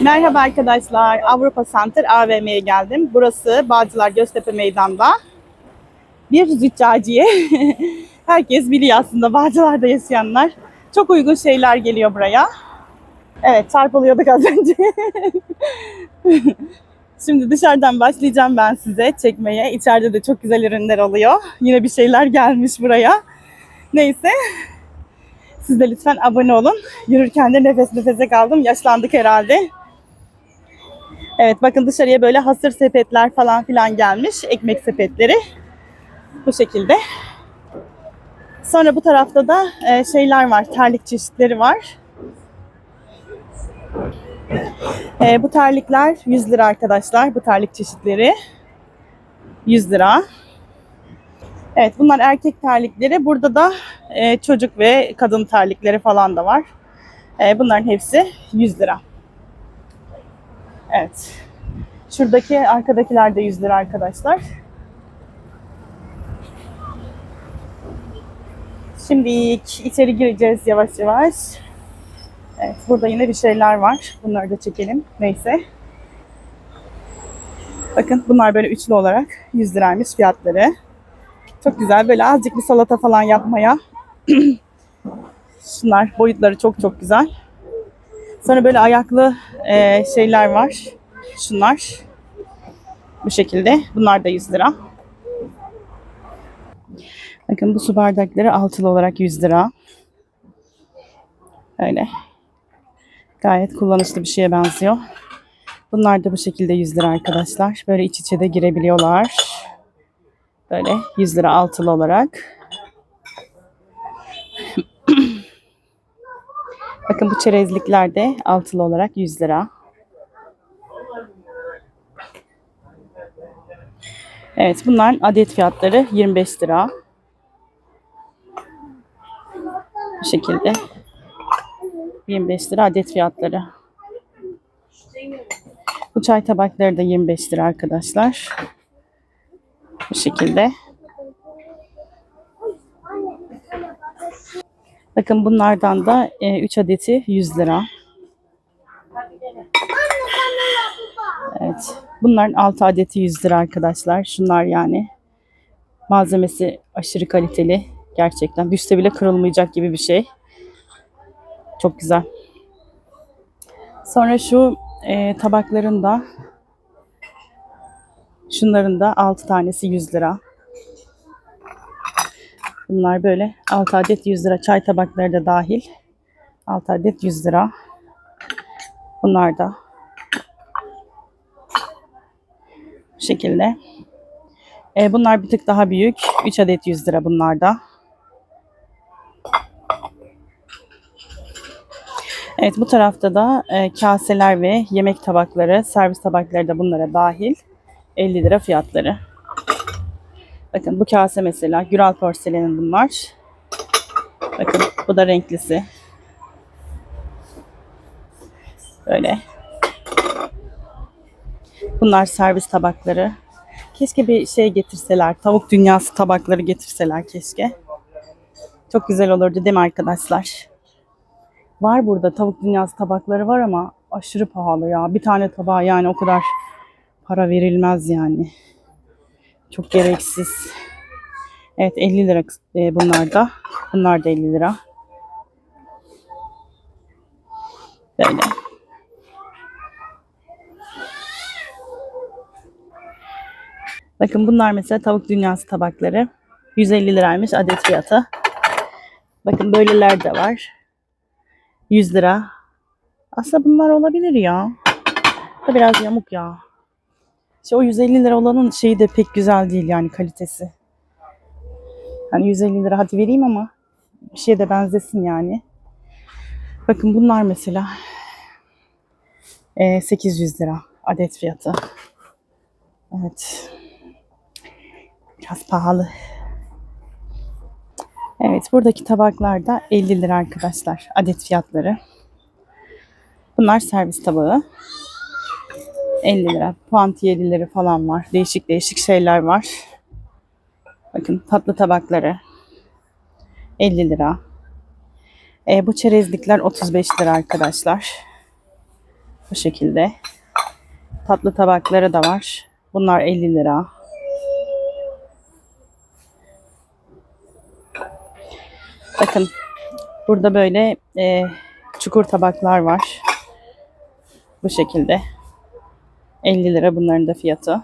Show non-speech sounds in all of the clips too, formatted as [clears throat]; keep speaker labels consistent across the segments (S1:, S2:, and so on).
S1: Merhaba arkadaşlar. Avrupa Center AVM'ye geldim. Burası Bağcılar Göztepe Meydan'da. Bir züccaciye. [laughs] Herkes biliyor aslında Bağcılar'da yaşayanlar. Çok uygun şeyler geliyor buraya. Evet çarpılıyorduk az önce. [laughs] Şimdi dışarıdan başlayacağım ben size çekmeye. İçeride de çok güzel ürünler oluyor. Yine bir şeyler gelmiş buraya. Neyse. Siz de lütfen abone olun. Yürürken de nefes nefese kaldım. Yaşlandık herhalde. Evet bakın dışarıya böyle hasır sepetler falan filan gelmiş. Ekmek sepetleri. Bu şekilde. Sonra bu tarafta da e, şeyler var. Terlik çeşitleri var. E, bu terlikler 100 lira arkadaşlar. Bu terlik çeşitleri 100 lira. Evet bunlar erkek terlikleri. Burada da e, çocuk ve kadın terlikleri falan da var. E, bunların hepsi 100 lira. Evet. Şuradaki arkadakiler de 100 lira arkadaşlar. Şimdi içeri gireceğiz yavaş yavaş. Evet, burada yine bir şeyler var. Bunları da çekelim. Neyse. Bakın bunlar böyle üçlü olarak 100 liraymış fiyatları. Çok güzel. Böyle azıcık bir salata falan yapmaya. [clears throat] Şunlar boyutları çok çok güzel. Sonra böyle ayaklı e, şeyler var. Şunlar. Bu şekilde. Bunlar da 100 lira. Bakın bu su bardakları altılı olarak 100 lira. Öyle. Gayet kullanışlı bir şeye benziyor. Bunlar da bu şekilde 100 lira arkadaşlar. Böyle iç içe de girebiliyorlar. Böyle 100 lira altılı olarak. Bakın bu çerezlikler de altılı olarak 100 lira. Evet bunların adet fiyatları 25 lira. Bu şekilde. 25 lira adet fiyatları. Bu çay tabakları da 25 lira arkadaşlar. Bu şekilde. Bakın bunlardan da 3 adeti 100 lira. Evet. Bunların 6 adeti 100 lira arkadaşlar. Şunlar yani. Malzemesi aşırı kaliteli. Gerçekten. Düşse bile kırılmayacak gibi bir şey. Çok güzel. Sonra şu e, tabakların da şunların da 6 tanesi 100 lira. Bunlar böyle 6 adet 100 lira. Çay tabakları da dahil. 6 adet 100 lira. Bunlar da bu şekilde. E, bunlar bir tık daha büyük. 3 adet 100 lira bunlar da. Evet bu tarafta da e, kaseler ve yemek tabakları, servis tabakları da bunlara dahil. 50 lira fiyatları. Bakın bu kase mesela Güral porselenin bunlar. Bakın bu da renklisi. Böyle. Bunlar servis tabakları. Keşke bir şey getirseler. Tavuk dünyası tabakları getirseler keşke. Çok güzel olurdu değil mi arkadaşlar? Var burada tavuk dünyası tabakları var ama aşırı pahalı ya. Bir tane tabağa yani o kadar para verilmez yani. Çok gereksiz. Evet 50 lira e, bunlar da. Bunlar da 50 lira. Böyle. Bakın bunlar mesela tavuk dünyası tabakları. 150 liraymış adet fiyatı. Bakın böyleler de var. 100 lira. Aslında bunlar olabilir ya. Da biraz yamuk ya. İşte o 150 lira olanın şeyi de pek güzel değil yani kalitesi. Hani 150 lira hadi vereyim ama bir şeye de benzesin yani. Bakın bunlar mesela e, 800 lira adet fiyatı. Evet. Biraz pahalı. Evet buradaki tabaklar da 50 lira arkadaşlar adet fiyatları. Bunlar servis tabağı. 50 lira. Puantiyeleri falan var. Değişik değişik şeyler var. Bakın tatlı tabakları. 50 lira. E, bu çerezlikler 35 lira arkadaşlar. Bu şekilde. Tatlı tabakları da var. Bunlar 50 lira. Bakın burada böyle e, çukur tabaklar var. Bu şekilde. 50 lira bunların da fiyatı.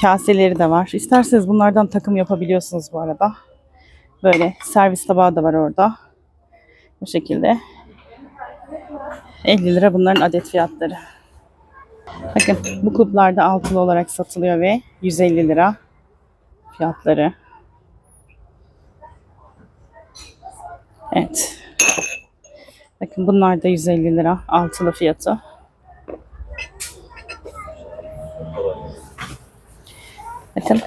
S1: Kaseleri de var. İsterseniz bunlardan takım yapabiliyorsunuz bu arada. Böyle servis tabağı da var orada. Bu şekilde. 50 lira bunların adet fiyatları. Bakın bu kuplarda altılı olarak satılıyor ve 150 lira fiyatları. Evet. Bakın bunlar da 150 lira altılı fiyatı. Bakın.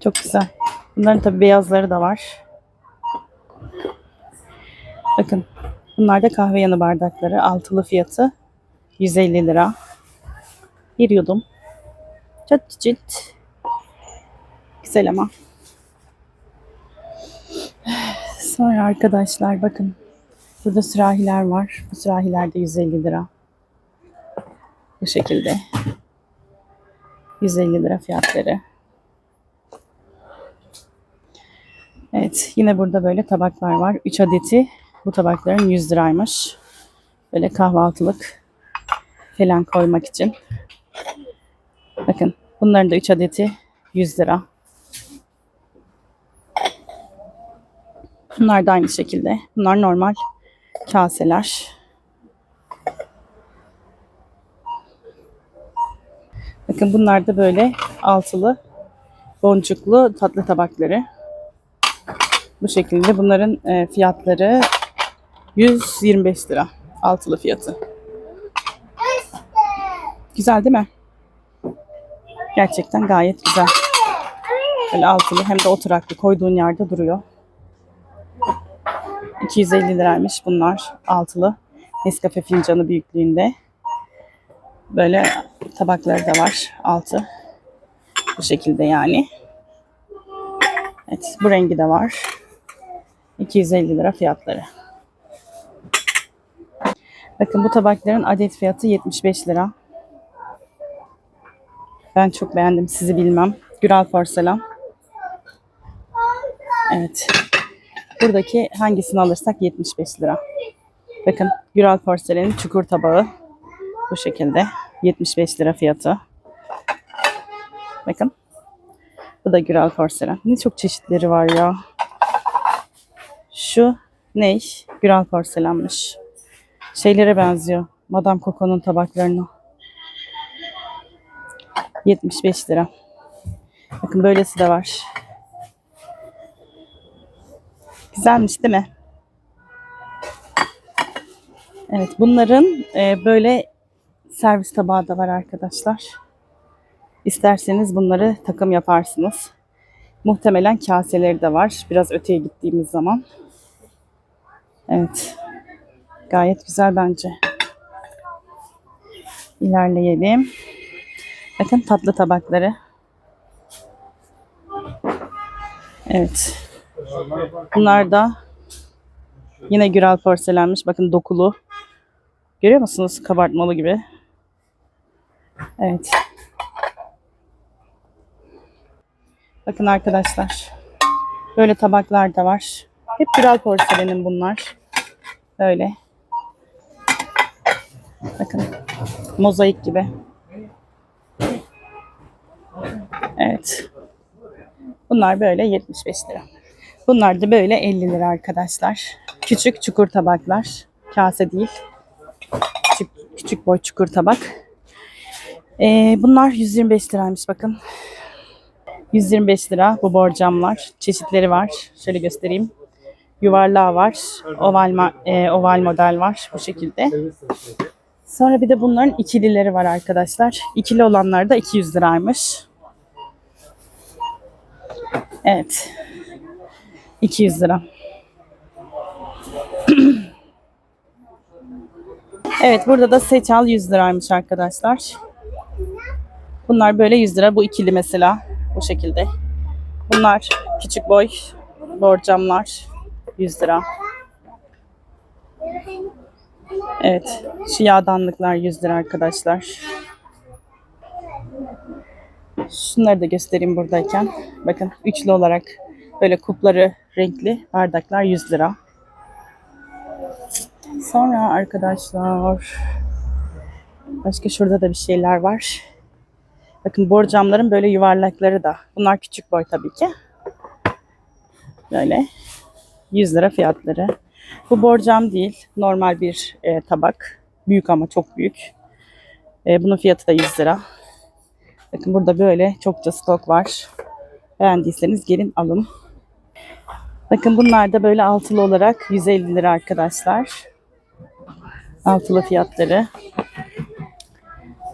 S1: Çok güzel. Bunların tabi beyazları da var. Bakın. Bunlar da kahve yanı bardakları. Altılı fiyatı 150 lira. Bir yudum. Çok cilt. Güzel ama. Sonra arkadaşlar bakın. Burada sürahiler var. Bu sürahiler de 150 lira. Bu şekilde. 150 lira fiyatları. Evet yine burada böyle tabaklar var. 3 adeti bu tabakların 100 liraymış. Böyle kahvaltılık falan koymak için. Bakın bunların da 3 adeti 100 lira. Bunlar da aynı şekilde. Bunlar normal kaseler. Bakın bunlar da böyle altılı boncuklu tatlı tabakları. Bu şekilde bunların e, fiyatları 125 lira. Altılı fiyatı. Güzel değil mi? Gerçekten gayet güzel. Böyle altılı hem de oturaklı koyduğun yerde duruyor. 250 liraymış bunlar altılı. Nescafe fincanı büyüklüğünde. Böyle tabakları da var altı. Bu şekilde yani. Evet bu rengi de var. 250 lira fiyatları. Bakın bu tabakların adet fiyatı 75 lira. Ben çok beğendim. Sizi bilmem. Güral porselen. Evet. Buradaki hangisini alırsak 75 lira. Bakın Güral porselenin çukur tabağı. Bu şekilde. 75 lira fiyatı. Bakın. Bu da Güral porselen. Ne çok çeşitleri var ya. Şu ne? Güral porselenmiş. Şeylere benziyor. Madame Coco'nun tabaklarına. 75 lira. Bakın böylesi de var. Güzelmiş değil mi? Evet bunların e, böyle servis tabağı da var arkadaşlar. İsterseniz bunları takım yaparsınız. Muhtemelen kaseleri de var. Biraz öteye gittiğimiz zaman. Evet. Gayet güzel bence. İlerleyelim. Bakın tatlı tabakları. Evet. Bunlar da yine Güral porselenmiş. Bakın dokulu. Görüyor musunuz? Kabartmalı gibi. Evet. Bakın arkadaşlar. Böyle tabaklar da var. Hep Güral porselenin bunlar. Böyle. Bakın. Mozaik gibi. Evet. Bunlar böyle 75 lira. Bunlar da böyle 50 lira arkadaşlar. Küçük çukur tabaklar. Kase değil. Küçük, küçük boy çukur tabak. Ee, bunlar 125 liraymış bakın. 125 lira bu borcamlar. Çeşitleri var. Şöyle göstereyim. Yuvarlağı var. Oval, e, oval model var bu şekilde. Sonra bir de bunların ikilileri var arkadaşlar. İkili olanlar da 200 liraymış. Evet. 200 lira. [clears throat] evet burada da seçal 100 liraymış arkadaşlar. Bunlar böyle 100 lira. Bu ikili mesela. Bu şekilde. Bunlar küçük boy. Borcamlar 100 lira. Evet. Şu yağdanlıklar 100 lira arkadaşlar. Şunları da göstereyim buradayken. Bakın üçlü olarak böyle kupları renkli bardaklar 100 lira. Sonra arkadaşlar başka şurada da bir şeyler var. Bakın borcamların böyle yuvarlakları da. Bunlar küçük boy tabii ki. Böyle 100 lira fiyatları. Bu borcam değil. Normal bir e, tabak. Büyük ama çok büyük. E, bunun fiyatı da 100 lira. Bakın burada böyle çokça stok var. Beğendiyseniz gelin alın. Bakın bunlar da böyle altılı olarak 150 lira arkadaşlar. Altılı fiyatları.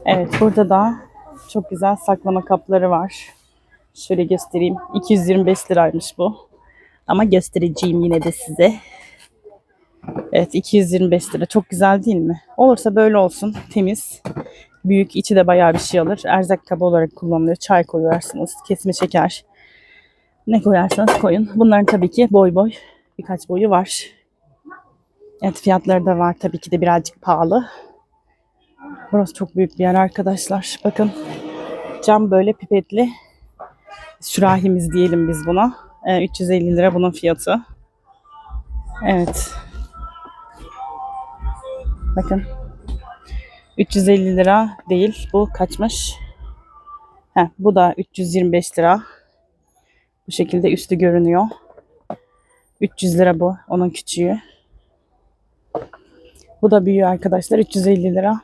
S1: Evet burada da çok güzel saklama kapları var. Şöyle göstereyim. 225 liraymış bu. Ama göstereceğim yine de size. Evet 225 lira. Çok güzel değil mi? Olursa böyle olsun. Temiz. Büyük. içi de bayağı bir şey alır. Erzak kabı olarak kullanılıyor. Çay koyarsınız. Kesme şeker. Ne koyarsanız koyun. Bunların tabii ki boy boy birkaç boyu var. Evet fiyatları da var. Tabii ki de birazcık pahalı. Burası çok büyük bir yer arkadaşlar. Bakın cam böyle pipetli sürahimiz diyelim biz buna. Ee, 350 lira bunun fiyatı. Evet. Bakın. 350 lira değil. Bu kaçmış? Heh, bu da 325 lira. Bu şekilde üstü görünüyor. 300 lira bu. Onun küçüğü. Bu da büyüğü arkadaşlar. 350 lira.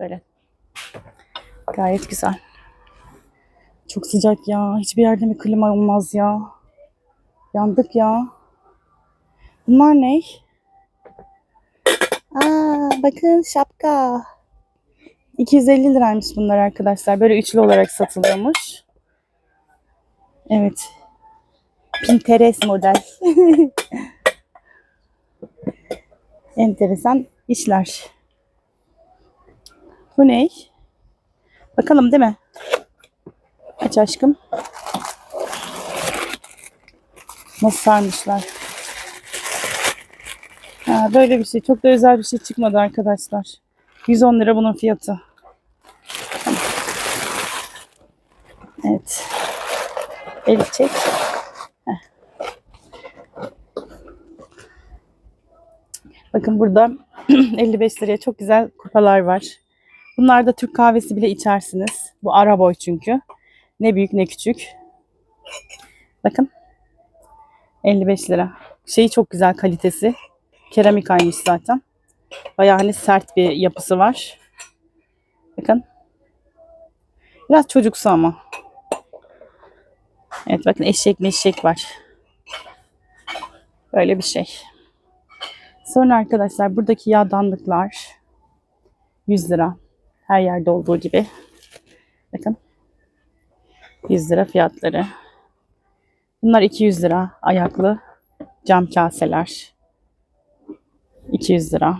S1: Böyle. Gayet güzel. Çok sıcak ya. Hiçbir yerde mi klima olmaz ya? Yandık ya. Bunlar ne? Aa, bakın şapka. 250 liraymış bunlar arkadaşlar. Böyle üçlü olarak satılıyormuş. Evet. Pinterest model. [laughs] Enteresan işler. Bu ne? Bakalım değil mi? Aç aşkım. Nasıl sarmışlar. Ha, böyle bir şey. Çok da özel bir şey çıkmadı arkadaşlar. 110 lira bunun fiyatı. Evet. Elif çek. Bakın burada [clears throat] 55 liraya çok güzel kupalar var. Bunlarda Türk kahvesi bile içersiniz. Bu ara boy çünkü. Ne büyük ne küçük. Bakın. 55 lira. Şeyi çok güzel kalitesi. Keramik aymış zaten. Bayağı hani sert bir yapısı var. Bakın. Biraz çocuksu ama. Evet bakın eşek meşek var. Böyle bir şey. Sonra arkadaşlar buradaki yağdanlıklar 100 lira. Her yerde olduğu gibi. Bakın. 100 lira fiyatları. Bunlar 200 lira ayaklı cam kaseler. 200 lira.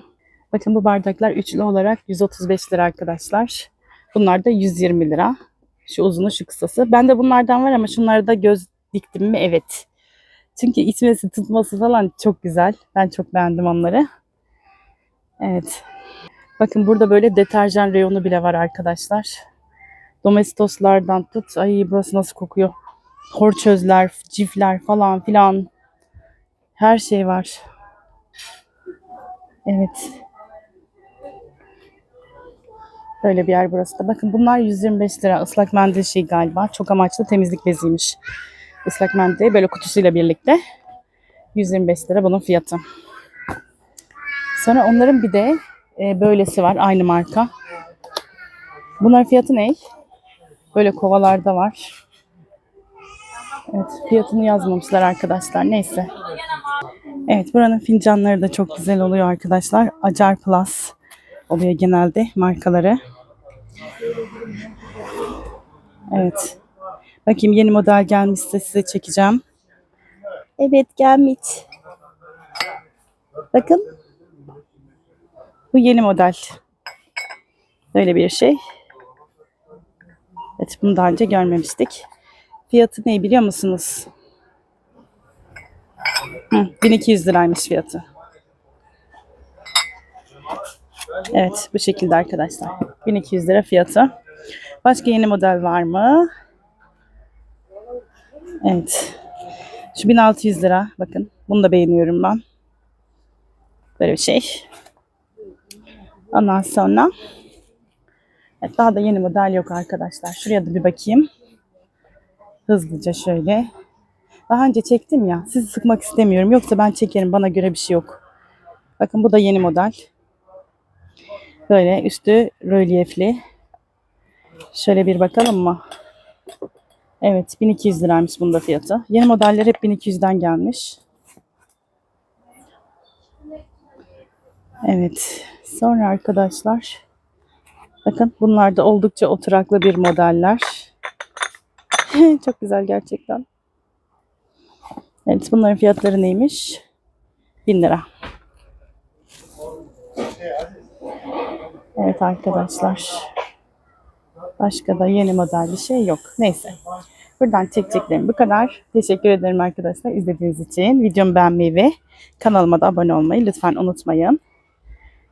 S1: Bakın bu bardaklar üçlü olarak 135 lira arkadaşlar. Bunlar da 120 lira. Şu uzunu şu kısası. Ben de bunlardan var ama şunlara da göz diktim mi? Evet. Çünkü içmesi tutması falan çok güzel. Ben çok beğendim onları. Evet. Bakın burada böyle deterjan reyonu bile var arkadaşlar. Domestoslardan tut. Ay burası nasıl kokuyor. Horçözler, cifler falan filan. Her şey var. Evet. Böyle bir yer burası da. Bakın bunlar 125 lira ıslak mendil şey galiba. Çok amaçlı temizlik beziymiş. Islak mendil böyle kutusuyla birlikte. 125 lira bunun fiyatı. Sonra onların bir de e, böylesi var aynı marka. Bunların fiyatı ne? Böyle kovalarda var. Evet fiyatını yazmamışlar arkadaşlar. Neyse. Evet buranın fincanları da çok güzel oluyor arkadaşlar. Acar Plus oluyor genelde markaları. Evet. Bakayım yeni model gelmişse size çekeceğim. Evet gelmiş. Bakın. Bu yeni model. Böyle bir şey. Evet bunu daha önce görmemiştik. Fiyatı ne biliyor musunuz? Hı, 1200 liraymış fiyatı. Evet bu şekilde arkadaşlar. 1200 lira fiyatı. Başka yeni model var mı? Evet. Şu 1600 lira. Bakın bunu da beğeniyorum ben. Böyle bir şey. Ondan sonra evet, daha da yeni model yok arkadaşlar. Şuraya da bir bakayım. Hızlıca şöyle. Daha önce çektim ya. Sizi sıkmak istemiyorum. Yoksa ben çekerim. Bana göre bir şey yok. Bakın bu da yeni model. Böyle üstü rölyefli. Şöyle bir bakalım mı? Evet 1200 liraymış bunda fiyatı. Yeni modeller hep 1200'den gelmiş. Evet. Sonra arkadaşlar bakın bunlar da oldukça oturaklı bir modeller. [laughs] Çok güzel gerçekten. Evet bunların fiyatları neymiş? 1000 lira. Evet arkadaşlar. Başka da yeni model bir şey yok. Neyse. Buradan çekeceklerim bu kadar. Teşekkür ederim arkadaşlar izlediğiniz için. Videomu beğenmeyi ve kanalıma da abone olmayı lütfen unutmayın.